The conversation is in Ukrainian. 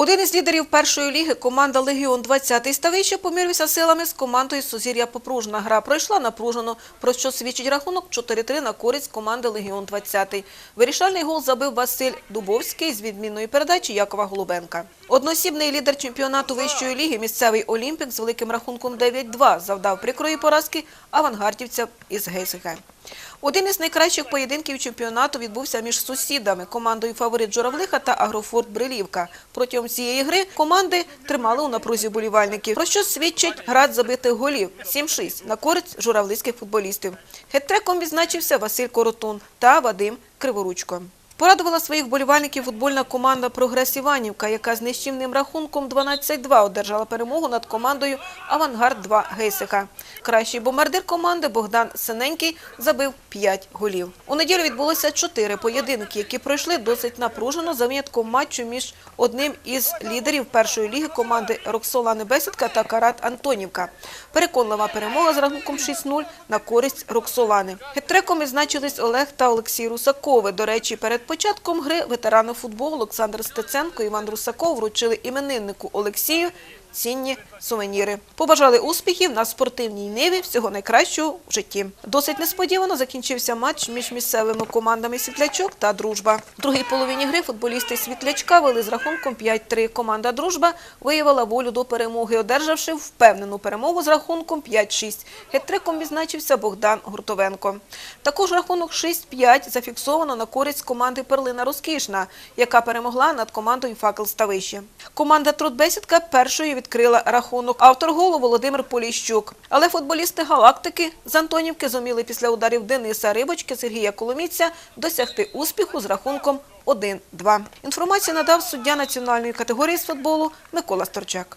Один із лідерів першої ліги, команда Легіон 20 Ставище, помірився силами з командою Сузір'я Попружна. Гра пройшла напружено, про що свідчить рахунок 4-3 на користь команди Легіон 20 Вирішальний гол забив Василь Дубовський з відмінної передачі Якова Голубенка. Одноосібний лідер чемпіонату вищої ліги, місцевий Олімпік з великим рахунком 9-2 завдав прикрої поразки авангардівця із Гейсиха. Один із найкращих поєдинків чемпіонату відбувся між сусідами командою фаворит Журавлиха та Агрофорт Брилівка. Протягом цієї гри команди тримали у напрузі болівальників, про що свідчить град забитих голів 7-6 на користь журавлицьких футболістів. Хет-треком відзначився Василь Коротун та Вадим Криворучко. Порадувала своїх болівальників футбольна команда «Прогрес Іванівка», яка з нищівним рахунком 12-2 одержала перемогу над командою «Авангард-2» Гейсиха. Кращий бомбардир команди Богдан Синенький забив 5 голів. У неділю відбулося 4 поєдинки, які пройшли досить напружено за винятком матчу між одним із лідерів першої ліги команди Роксолани Бесідка та Карат Антонівка. Переконлива перемога з рахунком 6-0 на користь Роксолани. Хет-треком відзначились Олег та Олексій Русакови. До речі, перед початком гри ветерани футболу Олександр Стеценко і Іван Русаков вручили імениннику Олексію цінні сувеніри. Побажали успіхів на спортивній ниві всього найкращого в житті. Досить несподівано закінчився матч між місцевими командами Світлячок та Дружба. В другій половині гри футболісти Світлячка вели з рахунком 5-3. Команда Дружба виявила волю до перемоги, одержавши впевнену перемогу з рахунком 5-6. Хет-триком відзначився Богдан Гуртовенко. Також рахунок 6-5 зафіксовано на користь команди Перлина Розкішна, яка перемогла над командою Факел Ставище. Команда Трудбесідка першою відкрила рахунок. Автор голу Володимир Поліщук. Але футболісти Галактики з Антонівки зуміли після ударів Дениса Рибочки, Сергія Коломіця досягти успіху з рахунком 1-2. Інформацію надав суддя національної категорії з футболу Микола Сторчак.